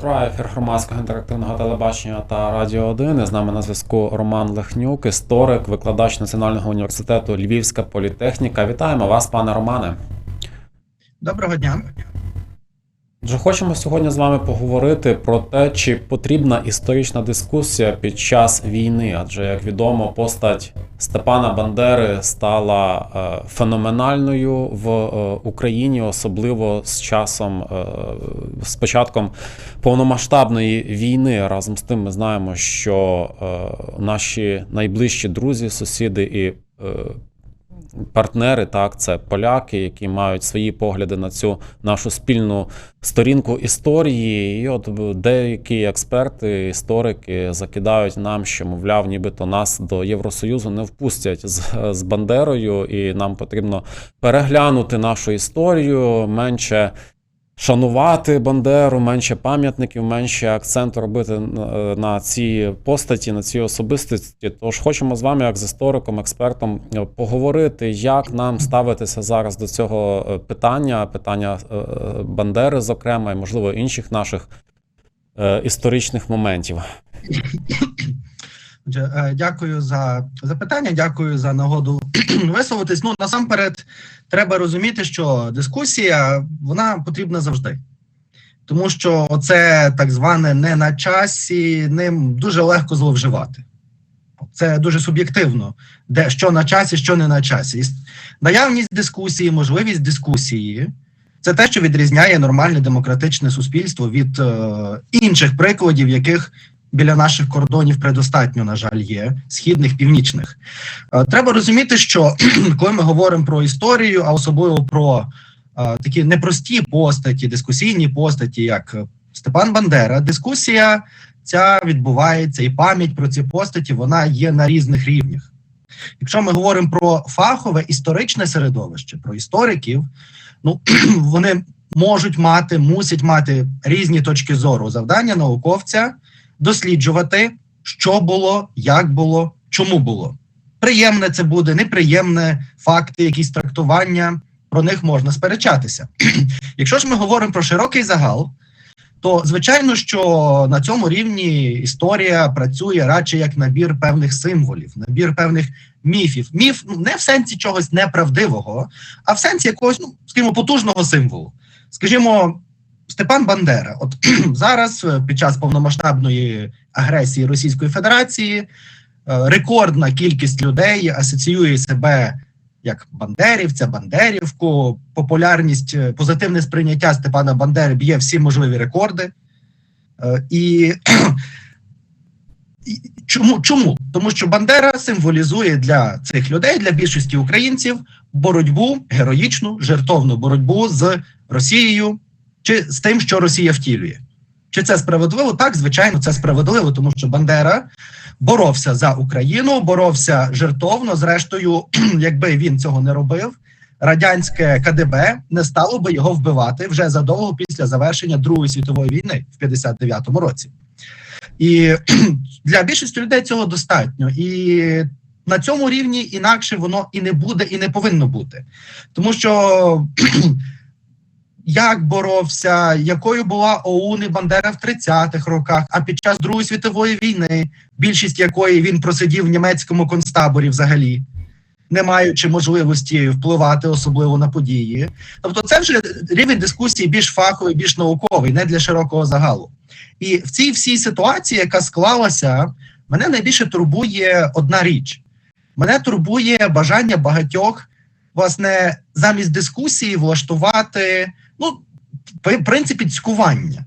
Триває ефір громадського інтерактивного телебачення та радіо 1. І з нами на зв'язку Роман Лехнюк, історик, викладач Національного університету Львівська політехніка. Вітаємо вас, пане Романе. Доброго дня. Отже, хочемо сьогодні з вами поговорити про те, чи потрібна історична дискусія під час війни. Адже, як відомо, постать Степана Бандери стала е, феноменальною в е, Україні, особливо з часом, е, з початком повномасштабної війни. Разом з тим, ми знаємо, що наші найближчі друзі, сусіди і партнери, так, це поляки, які мають свої погляди на цю нашу спільну сторінку історії. І от деякі експерти, історики закидають нам, що, мовляв, нібито нас до Євросоюзу не впустять з, з Бандерою, і нам потрібно переглянути нашу історію, менше. Шанувати Бандеру, менше пам'ятників, менше акценту робити на, на ці постаті, на ці особистості. Тож хочемо з вами, як з істориком, експертом, е, поговорити, як нам ставитися зараз до цього е, питання, питання е, Бандери, зокрема, і можливо інших наших е, історичних моментів. Е, Дякую за запитання, дякую за нагоду висловитись. Ну насамперед, треба розуміти, що дискусія вона потрібна завжди, тому що оце так зване не на часі, ним дуже легко зловживати. Це дуже суб'єктивно, де що на часі, що не на часі. І наявність дискусії, можливість дискусії це те, що відрізняє нормальне демократичне суспільство від е, інших прикладів, яких біля наших кордонів предостатньо, на жаль, є східних, північних. Е, Треба розуміти, що коли ми говоримо про історію, а особливо про е, такі непрості постаті, дискусійні постаті, як Степан Бандера, дискусія ця відбувається, і пам'ять про ці постаті вона є на різних рівнях. Якщо ми говоримо про фахове історичне середовище, про істориків, ну вони можуть мати, мусять мати різні точки зору. Завдання науковця досліджувати, що було, як було, чому було. Приємне це буде, неприємне, факти, якісь трактування, про них можна сперечатися. Якщо ж ми говоримо про широкий загал, то звичайно, що на цьому рівні історія працює радше як набір певних символів, набір певних міфів. Міф ну, не в сенсі чогось неправдивого, а в сенсі якогось, ну скажімо, потужного символу. Скажімо, Степан Бандера, от зараз, е, під час повномасштабної агресії Російської Федерації, е, рекордна кількість людей асоціює себе як бандерівця, бандерівку, популярність, е, позитивне сприйняття Степана Бандери б'є всі можливі рекорди. І чому? Чому? Тому що Бандера символізує для цих людей, для більшості українців, боротьбу героїчну, жертовну боротьбу з Росією чи з тим, що Росія втілює. Чи це справедливо? Так, звичайно, це справедливо, тому що Бандера боровся за Україну, боровся жертовно. Зрештою, якби він цього не робив, радянське КДБ не стало би його вбивати вже задовго після завершення Другої світової війни в 59-му році. І для більшості людей цього достатньо. І на цьому рівні інакше воно і не буде, і не повинно бути. Тому що як боровся, якою була ОУН і Бандера в 30-х роках, а під час Другої світової війни, більшість якої він просидів в німецькому концтаборі взагалі, не маючи можливості впливати особливо на події. Тобто, це вже рівень дискусії більш фаховий, більш науковий, не для широкого загалу. І в цій всій ситуації, яка склалася, мене найбільше турбує одна річ: мене турбує бажання багатьох, власне, замість дискусії влаштувати, ну, в принципі, цькування.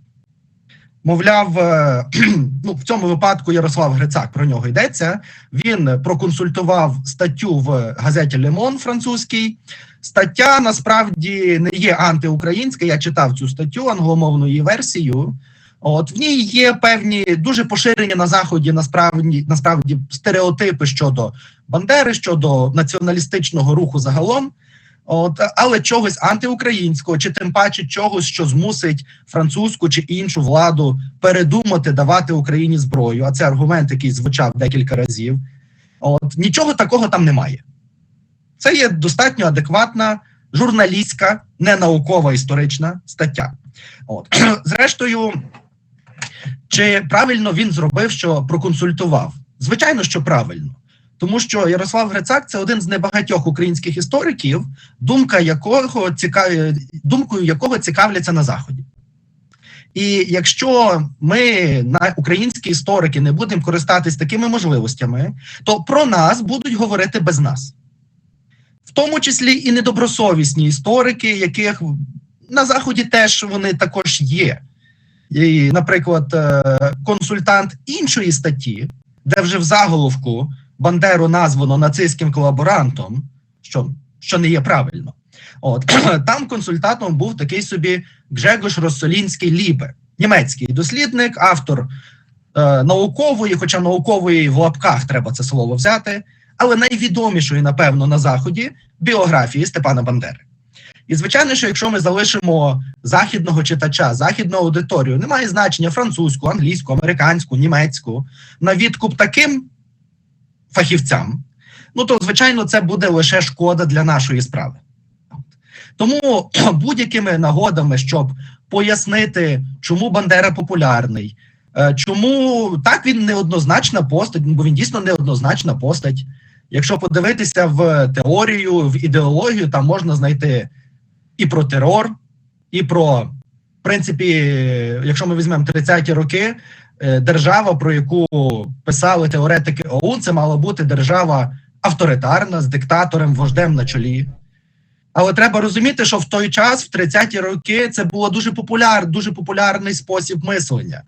Мовляв, е, ну в цьому випадку Ярослав Грицак про нього йдеться. Він проконсультував статтю в газеті Лемон французькій. Стаття насправді не є антиукраїнська. Я читав цю статтю англомовну її. От в ній є певні дуже поширені на заході насправді насправді стереотипи щодо Бандери, щодо націоналістичного руху загалом. От, але чогось антиукраїнського, чи тим паче чогось, що змусить французьку чи іншу владу передумати давати Україні зброю. А це аргумент, який звучав декілька разів. От нічого такого там немає. Це є достатньо адекватна журналістська, ненаукова історична стаття. От зрештою, Чи правильно він зробив, що проконсультував? Звичайно, що правильно. Тому що Ярослав Грицак це один з небагатьох українських істориків, думка якого цікав... думкою якого цікавляться на Заході. І якщо ми, українські історики, не будемо користатись такими можливостями, то про нас будуть говорити без нас. В тому числі і недобросовісні історики, яких на Заході теж вони також є. І, наприклад, е, консультант іншої статті, де вже в заголовку Бандеру названо нацистським колаборантом, що, що не є правильно. От там консультантом був такий собі Гжегош Росолінський Лібе, німецький дослідник, автор е, наукової, хоча наукової в лапках треба це слово взяти, але найвідомішої, напевно, на заході біографії Степана Бандери. І звичайно, що якщо ми залишимо західного читача, західну аудиторію, немає значення французьку, англійську, американську, німецьку на відкуп таким фахівцям, ну то звичайно це буде лише шкода для нашої справи. Тому будь-якими нагодами, щоб пояснити, чому Бандера популярний, е, чому так він неоднозначна постать, бо він дійсно неоднозначна постать. Якщо подивитися в теорію, в ідеологію, там можна знайти і про терор, і про, в принципі, якщо ми візьмемо 30-ті роки, держава, про яку писали теоретики ОУН, це мала бути держава авторитарна з диктатором, вождем на чолі. Але треба розуміти, що в той час, в 30-ті роки, це було дуже популяр, дуже популярний спосіб мислення.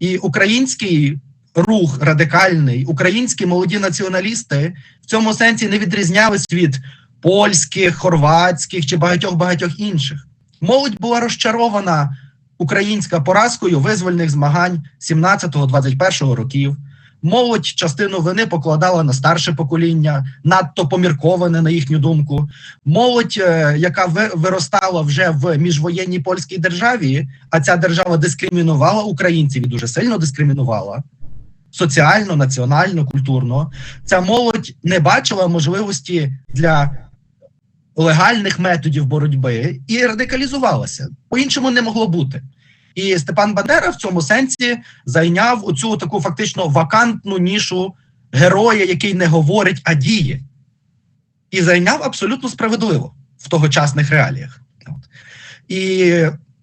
І український рух радикальний, українські молоді націоналісти в цьому сенсі не відрізнялись від польських, хорватських чи багатьох багатьох інших. Молодь була розчарована українська поразкою визвольних змагань 17-21 років. Молодь частину вини покладала на старше покоління, надто помірковане на їхню думку. Молодь, е, яка ви- виростала вже в міжвоєнній польській державі, а ця держава дискримінувала українців і дуже сильно дискримінувала соціально, національно, культурно. Ця молодь не бачила можливості для легальних методів боротьби і радикалізувалася. По-іншому не могло бути. І Степан Бандера в цьому сенсі зайняв оцю таку фактично вакантну нішу героя, який не говорить, а діє. І зайняв абсолютно справедливо в тогочасних реаліях. І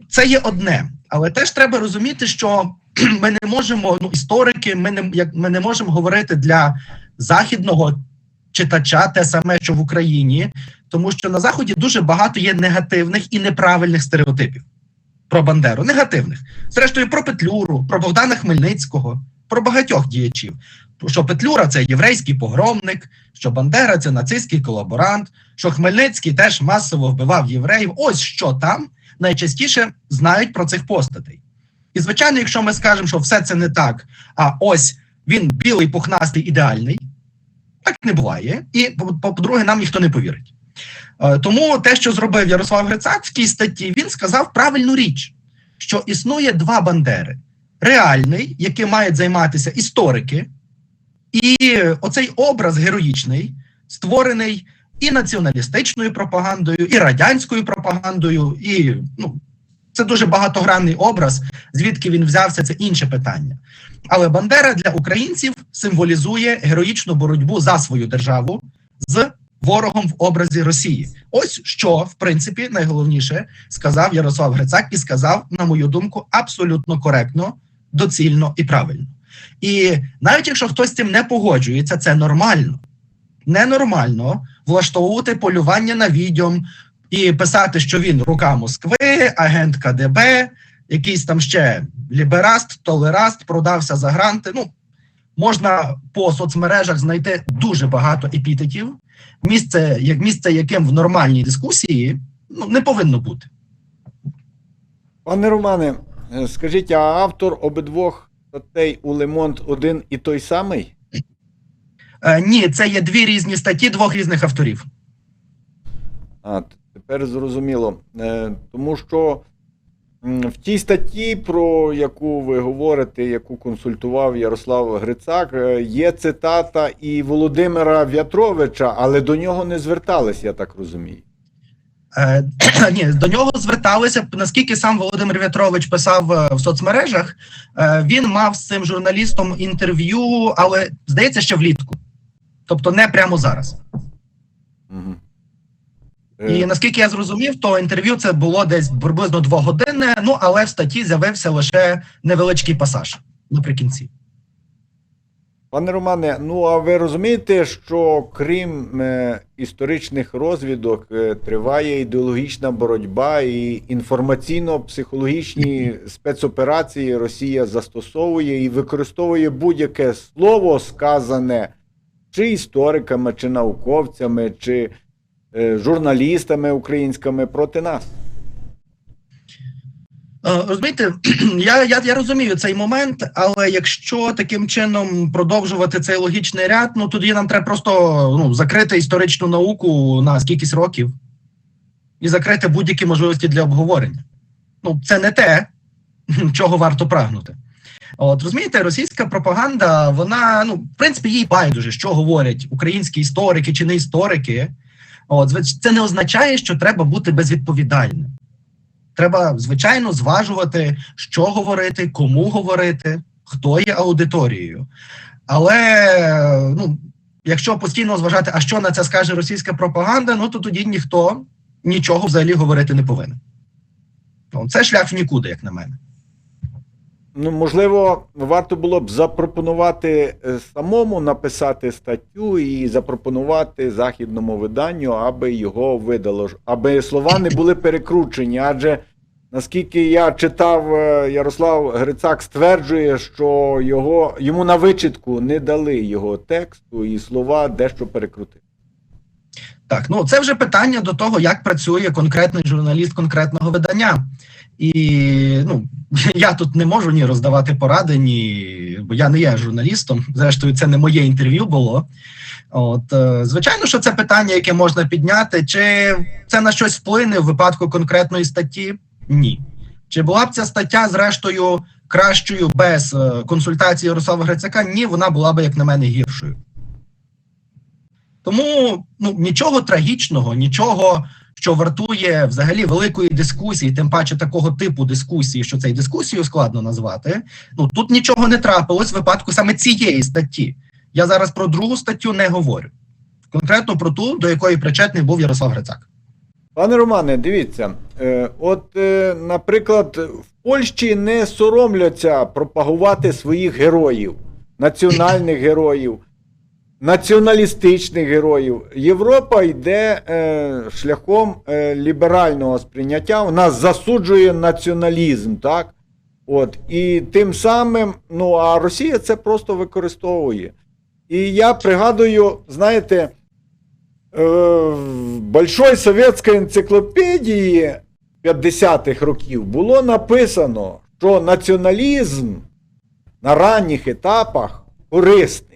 це є одне. Але теж треба розуміти, що ми не можемо, ну, історики, ми не, як, ми не можемо говорити для західного читача те саме, що в Україні, тому що на Заході дуже багато є негативних і неправильних стереотипів про Бандеру. Негативних. Зрештою, про Петлюру, про Богдана Хмельницького, про багатьох діячів. Що Петлюра це єврейський погромник, що Бандера це нацистський колаборант, що Хмельницький теж масово вбивав євреїв. Ось що там найчастіше знають про цих постатей. І, звичайно, якщо ми скажемо, що все це не так, а ось він білий, пухнастий, ідеальний, так не буває. І, по- по-друге, нам ніхто не повірить. Е, Тому те, що зробив Ярослав тій статті, він сказав правильну річ, що існує два бандери: реальний, яким мають займатися історики, і оцей образ героїчний, створений і націоналістичною пропагандою, і радянською пропагандою, і ну, це дуже багатогранний образ. Звідки він взявся, це інше питання. Але Бандера для українців символізує героїчну боротьбу за свою державу з ворогом в образі Росії. Ось що, в принципі, найголовніше сказав Ярослав Грицак і сказав, на мою думку, абсолютно коректно, доцільно і правильно. І навіть якщо хтось з цим не погоджується, це нормально. Ненормально влаштовувати полювання на відьом і писати, що він рука Москви, агент КДБ, якийсь там ще лібераст, толераст, продався за гранти. Ну, можна по соцмережах знайти дуже багато епітетів, місце, як місце, яким в нормальній дискусії ну, не повинно бути. Пане Романе, е, скажіть, а автор обидвох статей у Лемонт один і той самий? Е, ні, це є дві різні статті двох різних авторів. А, тепер зрозуміло. Е, тому що в тій статті, про яку ви говорите, яку консультував Ярослав Грицак, е, є цитата і Володимира В'ятровича, але до нього не звертались, я так розумію. Е, ні, до нього зверталися, наскільки сам Володимир В'ятрович писав е, в соцмережах, він мав з цим журналістом інтерв'ю, але здається, що влітку. Тобто не прямо зараз. Мгм. І Е, наскільки я зрозумів, то інтерв'ю це було десь приблизно двогодинне, ну але в статті з'явився лише невеличкий пасаж наприкінці. Пане Романе, ну а ви розумієте, що крім е, історичних розвідок е, триває ідеологічна боротьба і інформаційно-психологічні спецоперації Росія застосовує і використовує будь-яке слово, сказане чи істориками, чи науковцями, чи журналістами українськими проти нас. Е, Розумієте, я, я, я розумію цей момент, але якщо таким чином продовжувати цей логічний ряд, ну тоді нам треба просто ну, закрити історичну науку на скількись років і закрити будь-які можливості для обговорення. Ну, це не те, чого варто прагнути. От розумієте, російська пропаганда, вона ну в принципі їй байдуже, що говорять українські історики чи не історики. От це не означає, що треба бути безвідповідальним. Треба, звичайно, зважувати, що говорити, кому говорити, хто є аудиторією. Але ну, якщо постійно зважати, а що на це скаже російська пропаганда, ну то тоді ніхто нічого взагалі говорити не повинен. Ну, Це шлях в нікуди, як на мене. Ну, можливо, варто було б запропонувати е, самому написати статтю і запропонувати західному виданню, аби його видало, аби слова не були перекручені. Адже наскільки я читав, е, Ярослав Грицак стверджує, що його йому на вичитку не дали його тексту, і слова дещо перекрутили. Так, ну це вже питання до того, як працює конкретний журналіст конкретного видання. І ну я тут не можу ні роздавати поради, ні бо я не є журналістом. Зрештою, це не моє інтерв'ю було. От е, звичайно, що це питання, яке можна підняти. Чи це на щось вплине в випадку конкретної статті? Ні. Чи була б ця стаття, зрештою, кращою без е, консультації Ярослава Грицака? Ні, вона була б, як на мене, гіршою. Тому ну нічого трагічного, нічого, що вартує взагалі великої дискусії, тим паче такого типу дискусії, що це й дискусію складно назвати. Ну тут нічого не трапилось в випадку саме цієї статті. Я зараз про другу статтю не говорю. Конкретно про ту, до якої причетний був Ярослав Грицак. Пане Романе, дивіться, е, от, е, наприклад, в Польщі не соромляться пропагувати своїх героїв, національних героїв, націоналістичних героїв. Європа йде е, шляхом е, ліберального сприйняття. Вона засуджує націоналізм, так? От, і тим самим, ну а Росія це просто використовує. І я пригадую, знаєте, е, в Большой совєтській енциклопедії 50-х років було написано, що націоналізм на ранніх етапах корисний.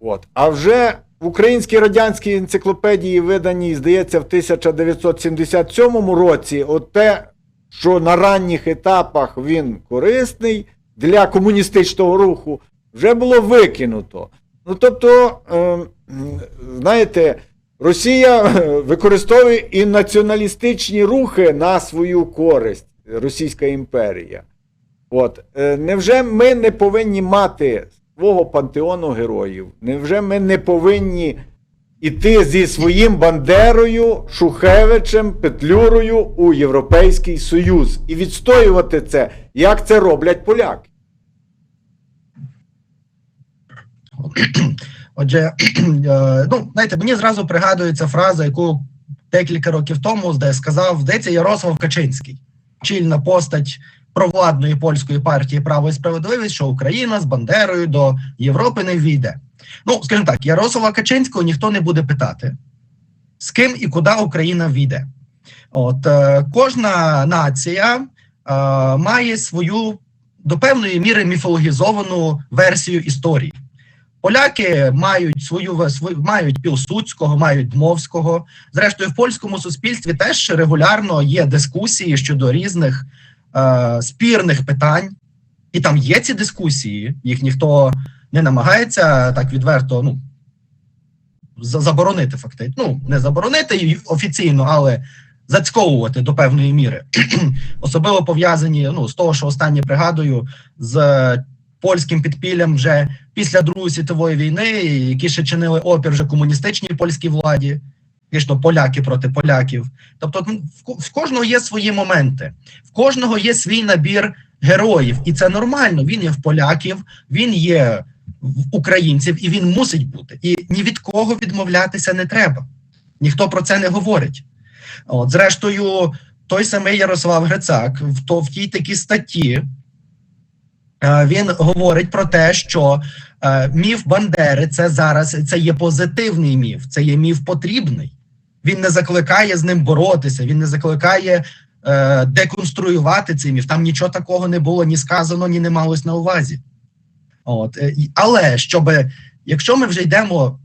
От. А вже в українській радянській енциклопедії, виданій, здається, в 1977 році, от те, що на ранніх етапах він корисний для комуністичного руху, вже було викинуто. Ну тобто, е, знаєте, Росія е, використовує і націоналістичні рухи на свою користь, Російська імперія. От. Е, Невже ми не повинні мати свого пантеону героїв? Невже ми не повинні іти зі своїм Бандерою, Шухевичем, Петлюрою у Європейський Союз і відстоювати це, як це роблять поляки? Отже, е, ну знаєте, мені зразу пригадується фраза, яку декілька років тому сказав, здається, Ярослав Качинський, чільна постать провладної польської партії Право і справедливість, що Україна з Бандерою до Європи не війде. Ну, скажімо так, Ярослава Качинського ніхто не буде питати, з ким і куди Україна війде. От е, кожна нація е, має свою до певної міри міфологізовану версію історії. Поляки мають свою свою мають Пілсудського, мають Дмовського. Зрештою, в польському суспільстві теж регулярно є дискусії щодо різних е, спірних питань, і там є ці дискусії. Їх ніхто не намагається так відверто ну, заборонити фактично. Ну, не заборонити офіційно, але зацьковувати до певної міри. Особливо пов'язані ну, з того, що останнє пригадую, з польським підпіллям вже після Другої світової війни, які ще чинили опір вже комуністичній польській владі. Фактично, поляки проти поляків. Тобто, ну, в кожного є свої моменти, в кожного є свій набір героїв, і це нормально. Він є в поляків, він є в українців, і він мусить бути. І ні від кого відмовлятися не треба. Ніхто про це не говорить. От, зрештою, той самий Ярослав Грицак в, то, в тій такій статті він говорить про те, що е, міф Бандери це зараз це є позитивний міф, це є міф потрібний. Він не закликає з ним боротися, він не закликає е, деконструювати цей міф. Там нічого такого не було ні сказано, ні не малось на увазі. От, е, але щоб, якщо ми вже йдемо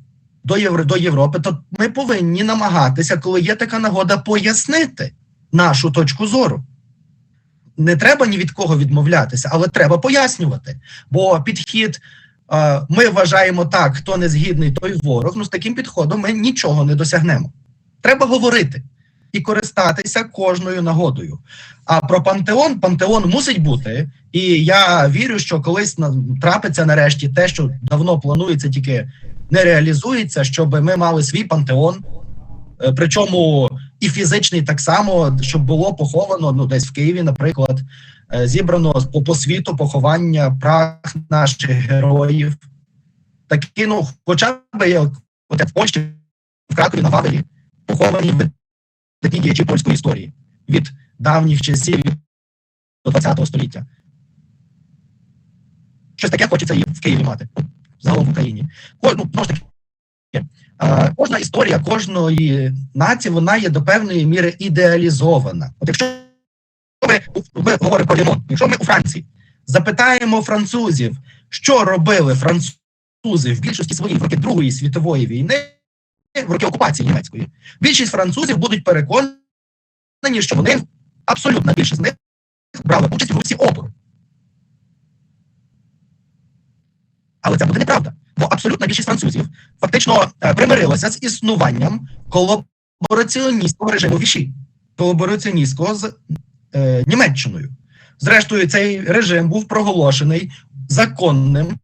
до, Євро, до Європи, то ми повинні намагатися, коли є така нагода, пояснити нашу точку зору. Не треба ні від кого відмовлятися, але треба пояснювати. Бо підхід е, ми вважаємо так, хто не згідний, той ворог. Ну з таким підходом ми нічого не досягнемо. Треба говорити і користатися кожною нагодою. А про пантеон пантеон мусить бути, і я вірю, що колись трапиться нарешті те, що давно планується, тільки не реалізується, щоб ми мали свій пантеон. Е, Причому і фізичний так само, щоб було поховано ну десь в Києві, наприклад, е, зібрано по, по світу поховання прах наших героїв. Такі, ну, хоча б як от в Польщі, в Кракові на Вавелі, поховані такі діячі польської історії від давніх часів до ХХ століття. Щось таке хочеться і в Києві мати, загалом в Україні. Ну, знову ж таки, кожна історія кожної нації вона є до певної міри ідеалізована. От якщо ми, ми говоримо про Лімон, якщо ми у Франції запитаємо французів, що робили французи в більшості своїх роки Другої світової війни, в роки окупації німецької, більшість французів будуть переконані, що вони абсолютна більшість з них брали участь у русі опору. Але це буде неправда, бо абсолютна більшість французів фактично е, примирилася з існуванням колабораціоністського режиму Віші, колабораціоністського з е, Німеччиною. Зрештою, цей режим був проголошений законним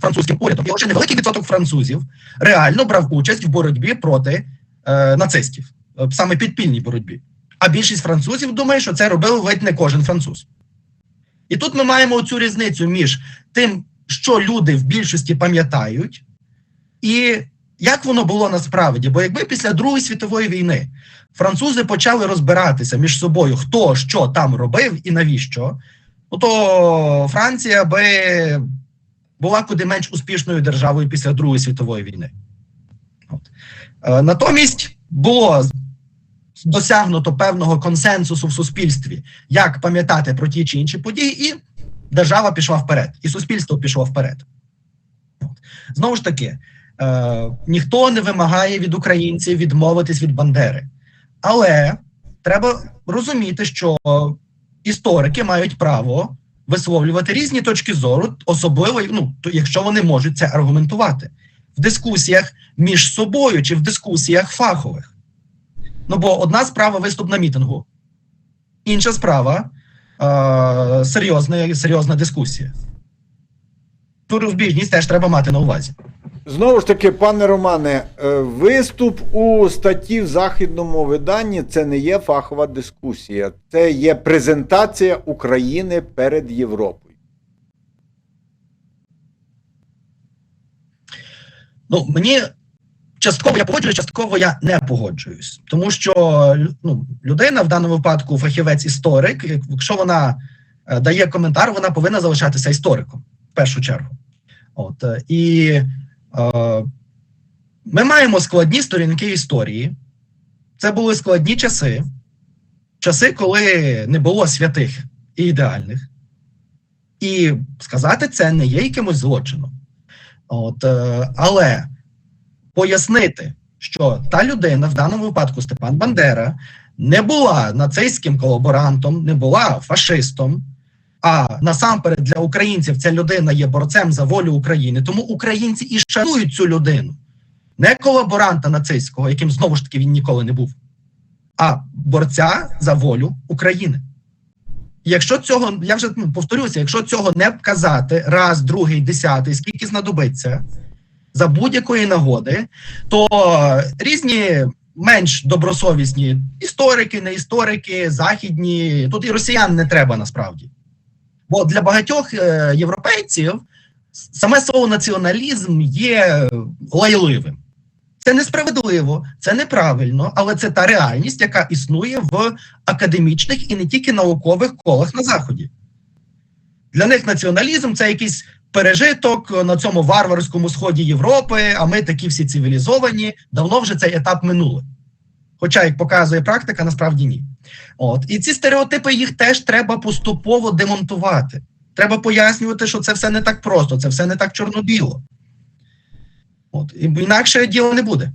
французьким урядом. І лише невеликий відсоток французів реально брав участь в боротьбі проти е, нацистів, е, саме підпільній боротьбі. А більшість французів думає, що це робив ледь не кожен француз. І тут ми маємо цю різницю між тим, що люди в більшості пам'ятають, і як воно було насправді. Бо якби після Другої світової війни французи почали розбиратися між собою, хто що там робив і навіщо, ну то Франція би була куди менш успішною державою після Другої світової війни. От. Е, натомість було досягнуто певного консенсусу в суспільстві, як пам'ятати про ті чи інші події, і держава пішла вперед, і суспільство пішло вперед. Знову ж таки, е, ніхто не вимагає від українців відмовитись від Бандери. Але треба розуміти, що історики мають право висловлювати різні точки зору, особливо ну, якщо вони можуть це аргументувати в дискусіях між собою чи в дискусіях фахових. Ну бо одна справа виступ на мітингу, інша справа е- серйозна, серйозна дискусія. Ту розбіжність теж треба мати на увазі. Знову ж таки, пане Романе, е, виступ у статті в західному виданні це не є фахова дискусія, це є презентація України перед Європою. Ну, мені частково я погоджуюсь, частково я не погоджуюсь. Тому що ну, людина в даному випадку фахівець історик, якщо вона е, дає коментар, вона повинна залишатися істориком в першу чергу. От е, і е, ми маємо складні сторінки історії. Це були складні часи, часи, коли не було святих і ідеальних. І сказати це не є якимось злочином. От, е, але пояснити, що та людина, в даному випадку Степан Бандера, не була нацистським колаборантом, не була фашистом. А насамперед для українців ця людина є борцем за волю України. Тому українці і шанують цю людину. не колаборанта нацистського, яким знову ж таки він ніколи не був, а борця за волю України. Якщо цього, я вже ну, повторюся, якщо цього не казати раз, другий, десятий, скільки знадобиться за будь-якої нагоди, то різні менш добросовісні історики, не історики, західні, тут і росіян не треба насправді. Бо для багатьох е, європейців саме слово націоналізм є лайливим. Це несправедливо, це неправильно, але це та реальність, яка існує в академічних і не тільки наукових колах на Заході. Для них націоналізм це якийсь пережиток на цьому варварському сході Європи, а ми такі всі цивілізовані. Давно вже цей етап минули. Хоча, як показує практика, насправді ні. От і ці стереотипи їх теж треба поступово демонтувати. Треба пояснювати, що це все не так просто, це все не так чорно-біло. От інакше діло не буде.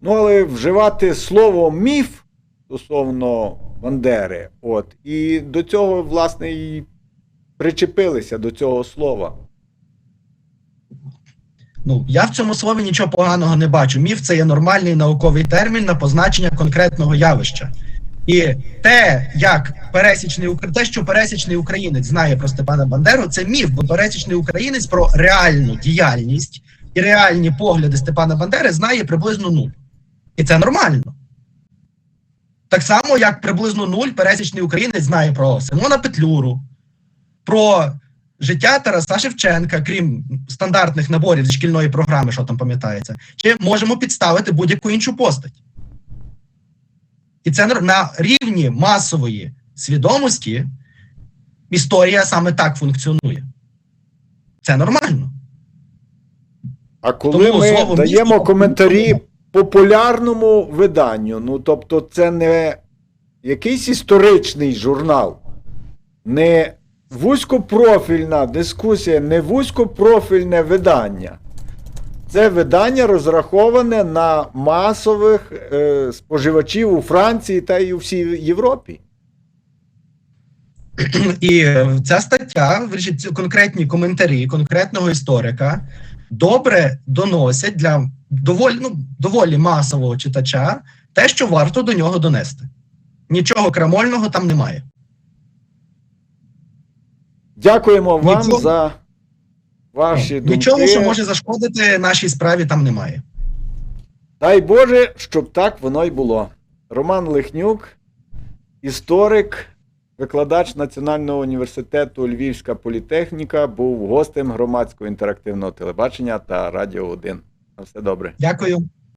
Ну, але вживати слово міф стосовно Бандери, от, і до цього, власне, і причепилися до цього слова. Ну я в цьому слові нічого поганого не бачу. Міф це є нормальний науковий термін на позначення конкретного явища. І те, як пересічний те, що пересічний українець знає про Степана Бандеру, це міф, бо пересічний українець про реальну діяльність і реальні погляди Степана Бандери знає приблизно нуль. І це нормально. Так само, як приблизно нуль пересічний українець знає про Симона Петлюру, про життя Тараса Шевченка, крім стандартних наборів зі шкільної програми, що там пам'ятається, чи можемо підставити будь-яку іншу постать. І це на рівні масової свідомості історія саме так функціонує. Це нормально. А коли Тому ми слово даємо міф- коментарі популярному виданню, ну тобто, це не якийсь історичний журнал, не вузькопрофільна дискусія, не вузькопрофільне видання. Це видання розраховане на масових е, споживачів у Франції та й у всій Європі. І ця стаття, конкретні коментарі конкретного історика добре доносять для доволі, ну, доволі масового читача те, що варто до нього донести. Нічого крамольного там немає. Дякуємо вам Нічого- за ваші думки. Нічого, що може зашкодити нашій справі, там немає. Дай Боже, щоб так воно й було. Роман Лихнюк, історик, викладач Національного університету Львівська політехніка, був гостем громадського інтерактивного телебачення та Радіо 1. На все добре. Дякую.